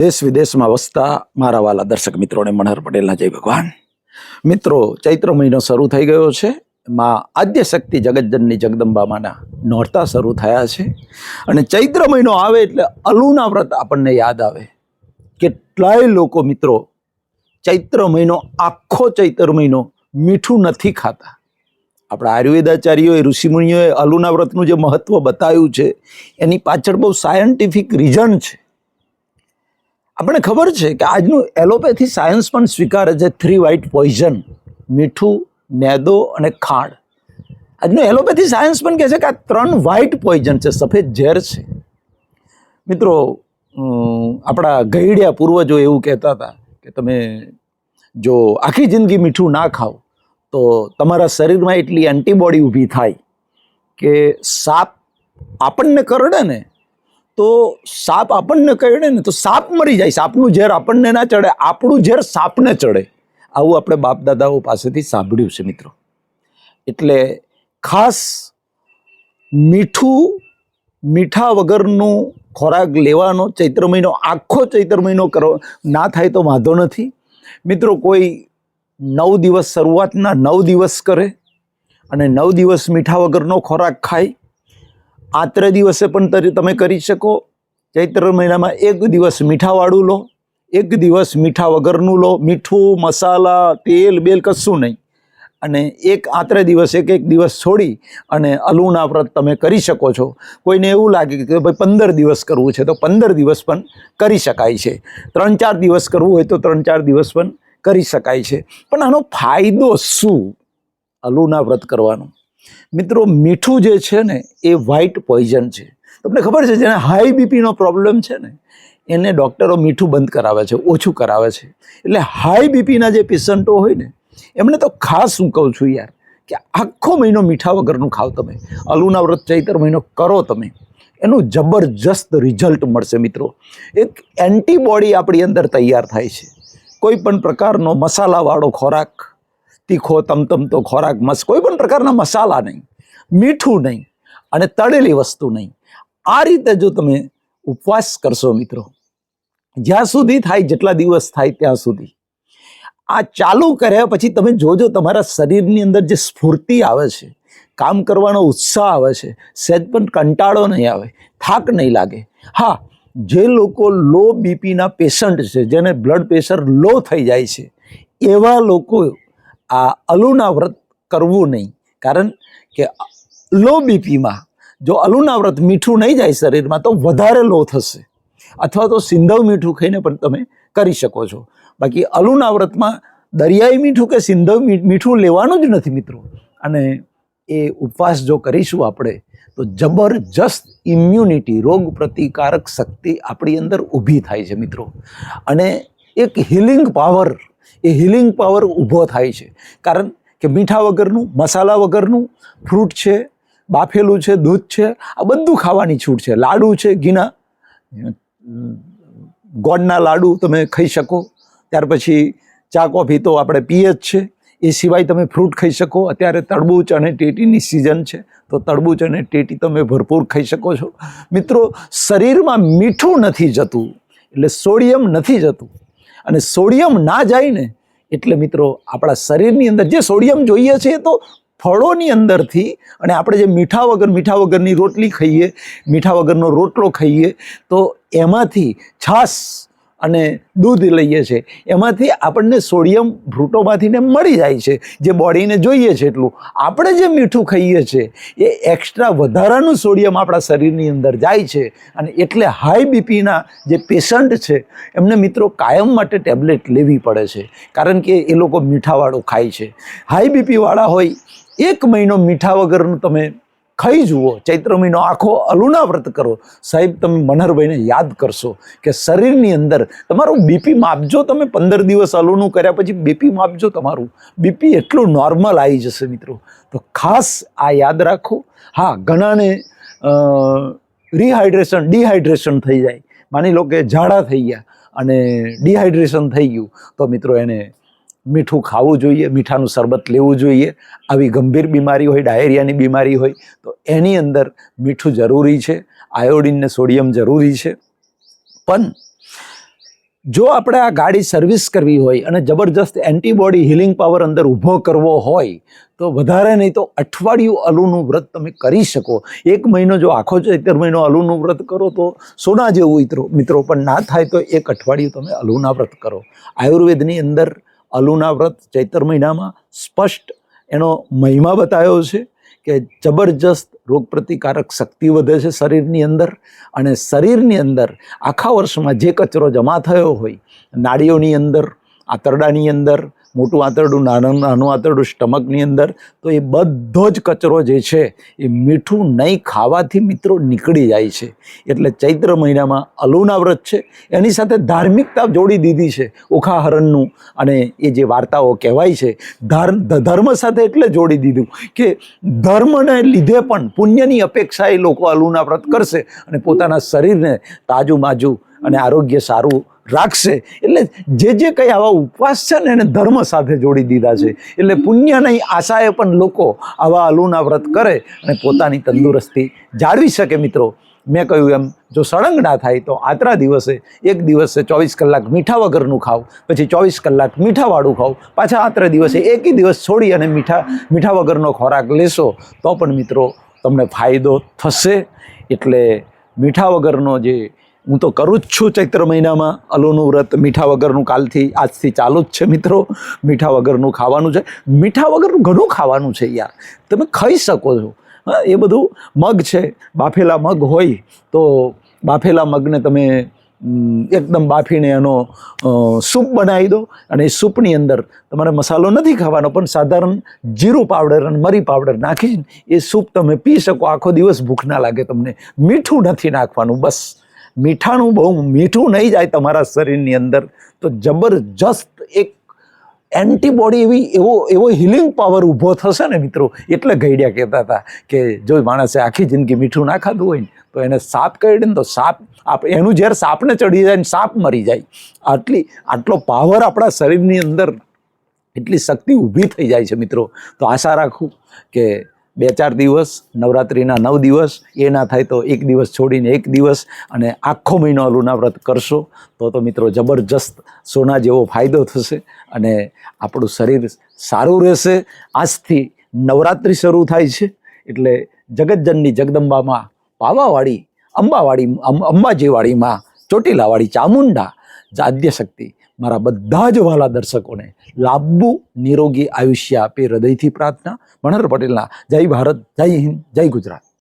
દેશ વિદેશમાં વસતા મારા વાલા દર્શક મિત્રોને મનહર પટેલના જય ભગવાન. મિત્રો, ચૈત્ર મહિનો શરૂ થઈ ગયો છે. માં આદ્ય શક્તિ જગતજનની જગદંબામાના નોરતા શરૂ થયા છે. અને ચૈત્ર મહિનો આવે એટલે અલુના વ્રત આપણને યાદ આવે. કેટલાય લોકો મિત્રો ચૈત્ર મહિનો, આખો ચૈત્ર મહિનો મીઠું નથી ખાતા. આપણા આયુર્વેદાચાર્યોએ, ઋષિમુનિઓએ અલુના વ્રતનું જે મહત્વ બતાવ્યું છે, એની પાછળ બહુ સાયન્ટિફિક રીઝન છે. આપણને ખબર છે કે આજનું એલોપેથી સાયન્સ પણ સ્વીકારે છે થ્રી વ્હાઇટ પોઈઝન, મીઠું, મેદો અને ખાંડ. આજનું એલોપેથી સાયન્સ પણ કહે છે કે આ ત્રણ વ્હાઇટ પોઈઝન છે, સફેદ ઝેર છે. મિત્રો આપણા ગઈડિયા પૂર્વજો એવું કહેતા હતા કે તમે જો આખી જિંદગી મીઠું ના ખાઓ, તો તમારા શરીરમાં એટલી એન્ટીબોડી ઊભી થાય કે સાપ આપણને કરડે ને તો સાપ આપણને કરડે ને તો સાપ મરી જાય. સાપનું ઝેર આપણને ના ચડે, આપણું ઝેર સાપને ચડે. આવું આપણે બાપ દાદાઓ પાસેથી સાંભળ્યું છે મિત્રો. એટલે ખાસ મીઠું, મીઠા વગરનું ખોરાક લેવાનો ચૈત્ર મહિનો, આખો ચૈત્ર મહિનો કરો, ના થાય તો વાંધો નથી. મિત્રો, કોઈ નવ દિવસ શરૂઆતના નવ દિવસ કરે અને નવ દિવસ મીઠા વગરનો ખોરાક ખાય આત્રે દિવસે પણ તમે કરી શકો. ચૈત્ર મહિનામાં એક દિવસ મીઠાવાળું લો, એક દિવસ મીઠા વગરનું લો. મીઠું, મસાલા, તેલ, બેલ કશું નહીં. અને એક આત્રે દિવસ, એક એક દિવસ છોડી અને અલુના વ્રત તમે કરી શકો છો. કોઈને એવું લાગે કે ભાઈ પંદર દિવસ કરવું છે, તો પંદર દિવસ પણ કરી શકાય છે. ત્રણ ચાર દિવસ કરવું હોય તો ત્રણ ચાર દિવસ પણ કરી શકાય છે. પણ આનો ફાયદો શું? અલુના વ્રત કરવાનો. મિત્રો, મીઠું જે છે ને, એ વ્હાઇટ પોઈઝન છે. તમને ખબર છે, જેને હાઈ બીપીનો પ્રોબ્લેમ છે ને, એને ડૉક્ટરો મીઠું બંધ કરાવે છે, ઓછું કરાવે છે. એટલે હાઈ બીપીના જે પેશન્ટો હોય ને, એમને તો ખાસ હું કહું છું યાર, કે આખો મહિનો મીઠા વગરનું ખાવ તમે. અલુના વ્રત ચૈતર મહિનો કરો તમે. એનું જબરજસ્ત રિઝલ્ટ મળશે મિત્રો. એક એન્ટીબોડી આપણી અંદર તૈયાર થાય છે. કોઈ પણ પ્રકારનો મસાલાવાળો ખોરાક તીખો, તમતમતો ખોરાક, મસ કોઈ પણ પ્રકારના મસાલા નહીં, મીઠું નહીં અને તળેલી વસ્તુ નહીં. આ રીતે જો તમે ઉપવાસ કરશો મિત્રો, જ્યાં સુધી થાય, જેટલા દિવસ થાય ત્યાં સુધી. આ ચાલુ કર્યા પછી તમે જોજો તમારા શરીરની અંદર જે સ્ફૂર્તિ આવે છે, કામ કરવાનો ઉત્સાહ આવે છે સહેજ પણ કંટાળો નહીં આવે, થાક નહીં લાગે. હા, જે લોકો લો બીપીના પેશન્ટ છે, જેને બ્લડ પ્રેશર લો થઈ જાય છે, એવા લોકો આ અલુના વ્રત કરવું નહીં. કારણ કે લો બીપીમાં જો અલુના વ્રત મીઠું નહીં જાય શરીરમાં, તો વધારે લો થશે. અથવા તો સિંધવ મીઠું ખાઈને પણ તમે કરી શકો છો. બાકી અલુના વ્રતમાં દરિયાઈ મીઠું કે સિંધવ મીઠું લેવાનું જ નથી મિત્રો. અને એ ઉપવાસ જો કરીશું આપણે, તો જબરજસ્ત ઇમ્યુનિટી રોગ પ્રતિકારક શક્તિ આપણી અંદર ઊભી થાય છે મિત્રો. અને એક હિલિંગ પાવર એ હિલિંગ પાવર ઊભો થાય છે. કારણ કે મીઠા વગરનું, મસાલા વગરનું ફ્રૂટ છે, બાફેલું છે, દૂધ છે, આ બધું ખાવાની છૂટ છે. લાડુ છે, ઘીના ગોળના લાડુ તમે ખાઈ શકો. ત્યાર પછી ચા, કોફી તો આપણે પીએ જ છે. એ સિવાય તમે ફ્રૂટ ખાઈ શકો. અત્યારે તરબૂચ અને ટેટીની સિઝન છે, તો તરબૂચ અને ટેટી તમે ભરપૂર ખાઈ શકો છો. મિત્રો, શરીરમાં મીઠું નથી જતું, એટલે સોડિયમ નથી જતું. અને સોડિયમ ના જાય ને, એટલે મિત્રો આપણા શરીરની અંદર જે સોડિયમ જોઈએ છે તો ફળોની અંદરથી અને આપણે જે મીઠા વગર, મીઠા વગરની રોટલી ખાઈએ, મીઠા વગરનો રોટલો ખાઈએ, તો એમાંથી છાશ અને દૂધ લઈએ છીએ એમાંથી આપણને સોડિયમ ભ્રૂટોમાંથીને મળી જાય છે. જે બોડીને જોઈએ છે એટલું. આપણે જે મીઠું ખાઈએ છીએ એ એક્સ્ટ્રા વધારાનું સોડિયમ આપણા શરીરની અંદર જાય છે અને એટલે હાઈ બીપીના જે પેશન્ટ છે, એમને મિત્રો કાયમ માટે ટેબ્લેટ લેવી પડે છે. કારણ કે એ લોકો મીઠાવાળું ખાય છે. હાઈ બીપીવાળા હોય, એક મહિનો મીઠા વગરનું તમે ખાઈ જુઓ ચૈત્ર મહિનો આખો અલુના વ્રત કરો. સાહેબ, તમે મનહરભાઈને યાદ કરશો કે શરીરની અંદર તમારું બીપી માપજો તમે પંદર દિવસ અલુનું કર્યા પછી બીપી માપજો તમારું. બીપી એટલું નોર્મલ આવી જશે મિત્રો. તો ખાસ આ યાદ રાખો. હા, ઘણાને રિહાઇડ્રેશન ડિહાઇડ્રેશન થઈ જાય. માની લો કે ઝાડા થઈ ગયા અને ડિહાઇડ્રેશન થઈ ગયું. તો મિત્રો એને મીઠું ખાવું જોઈએ, મીઠાનું શરબત લેવું જોઈએ, આવી ગંભીર બીમારી હોય, ડાયરિયાની બીમારી હોય, તો એની અંદર મીઠું જરૂરી છે, આયોડિન ને સોડિયમ જરૂરી છે. પણ જો આપણે આ ગાડી સર્વિસ કરવી હોય અને જબરજસ્ત એન્ટીબોડી હિલિંગ પાવર અંદર ઊભો કરવો હોય, તો વધારે નહીં તો અઠવાડિયું અલુનું વ્રત તમે કરી શકો. એક મહિનો જો આખો ચૈતર મહિનો અલુનું વ્રત કરો તો સોના જેવું મિત્રો મિત્રો, પણ ના થાય તો એક અઠવાડિયું તમે અલુના વ્રત કરો. આયુર્વેદની અંદર અલુના વ્રત ચૈતર મહિનામાં સ્પષ્ટ એનો મહિમા બતાવ્યો છે કે જબરજસ્ત રોગપ્રતિકારક શક્તિ વધે છે શરીરની અંદર અને શરીરની અંદર આખા વર્ષમાં જે કચરો જમા થયો હોય નાડીઓની અંદર, આંતરડાની અંદર મોટું આંતરડું, નાનું નાનું આંતરડું સ્ટમકની અંદર, તો એ બધો જ કચરો જે છે, એ મીઠું નહીં ખાવાથી મિત્રો નીકળી જાય છે. એટલે ચૈત્ર મહિનામાં અલુના વ્રત છે. એની સાથે ધાર્મિકતા જોડી દીધી છે ઓખાહરણનું. અને એ જે વાર્તાઓ કહેવાય છે, ધાર ધર્મ સાથે એટલે જોડી દીધું કે ધર્મને લીધે પણ પુણ્યની અપેક્ષા એ લોકો અલુના વ્રત કરશે અને પોતાના શરીરને તાજું માજું અને આરોગ્ય સારું રાખશે. એટલે જે જે કંઈ આવા ઉપવાસ છે ને એને ધર્મ સાથે જોડી દીધા છે. એટલે પુણ્યની આશાએ પણ લોકો આવા અલુના વ્રત કરે અને પોતાની તંદુરસ્તી જાળવી શકે મિત્રો. મેં કહ્યું એમ, જો સળંગ ના થાય તો આતરા દિવસે, એક દિવસે ચોવીસ કલાક મીઠા વગરનું ખાવ, પછી ચોવીસ કલાક મીઠાવાળું ખાવ, પાછા આતરા દિવસે એકી દિવસ છોડી અને મીઠા મીઠા વગરનો ખોરાક લેશો, તો પણ મિત્રો તમને ફાયદો થશે. એટલે મીઠા વગરનો જે હું તો કરું જ છું ચૈત્ર મહિનામાં. અલુનું વ્રત, મીઠા વગરનું કાલથી, આજથી ચાલુ જ છે મિત્રો. મીઠા વગરનું ખાવાનું છે. મીઠા વગરનું ઘણું ખાવાનું છે યાર. તમે ખાઈ શકો છો. હા, એ બધું મગ છે. બાફેલા મગ હોય તો બાફેલા મગને તમે એકદમ બાફીને એનો સૂપ બનાવી દો અને એ સૂપની અંદર તમારે મસાલો નથી ખાવાનો, પણ સાધારણ જીરું પાવડર અને મરી પાવડર નાખીને એ સૂપ તમે પી શકો. આખો દિવસ ભૂખ ના લાગે તમને. મીઠું નથી નાખવાનું, બસ. મીઠાનું બહુ મીઠું નહીં જાય તમારા શરીરની અંદર, તો જબરજસ્ત એક એન્ટીબોડી એવી, એવો એવો હિલિંગ પાવર ઊભો થશે ને મિત્રો. એટલે ગઈડિયા કહેતા હતા કે જો માણસે આખી જિંદગી મીઠું ના ખાધું હોય ને, તો એને સાપ કરડે ને તો સાપ, આપ, એનું ઝેર સાપને ચડી જાય ને સાપ મરી જાય. આટલી, આટલો પાવર આપણા શરીરની અંદર, એટલી શક્તિ ઊભી થઈ જાય છે મિત્રો. તો આશા રાખું કે બે ચાર દિવસ, નવરાત્રિના નવ દિવસ, એ ના થાય તો એક દિવસ છોડીને એક દિવસ અને આખો મહિનો અલુના વ્રત કરશો, તો તો મિત્રો જબરજસ્ત સોના જેવો ફાયદો થશે અને આપણું શરીર સારું રહેશે. આજથી નવરાત્રિ શરૂ થાય છે, એટલે જગતજનની જગદંબામાં પાવાવાળી, અંબાવાળી, અંબાજીવાળીમાં ચોટીલાવાળી ચામુંડા જાદ્ય શક્તિ મારા બધા જ વાલા દર્શકોને લાંબુ નિરોગી આયુષ્ય આપે હૃદયથી પ્રાર્થના. મણર પટેલના, જય ભારત, જય હિન્દ, જય ગુજરાત.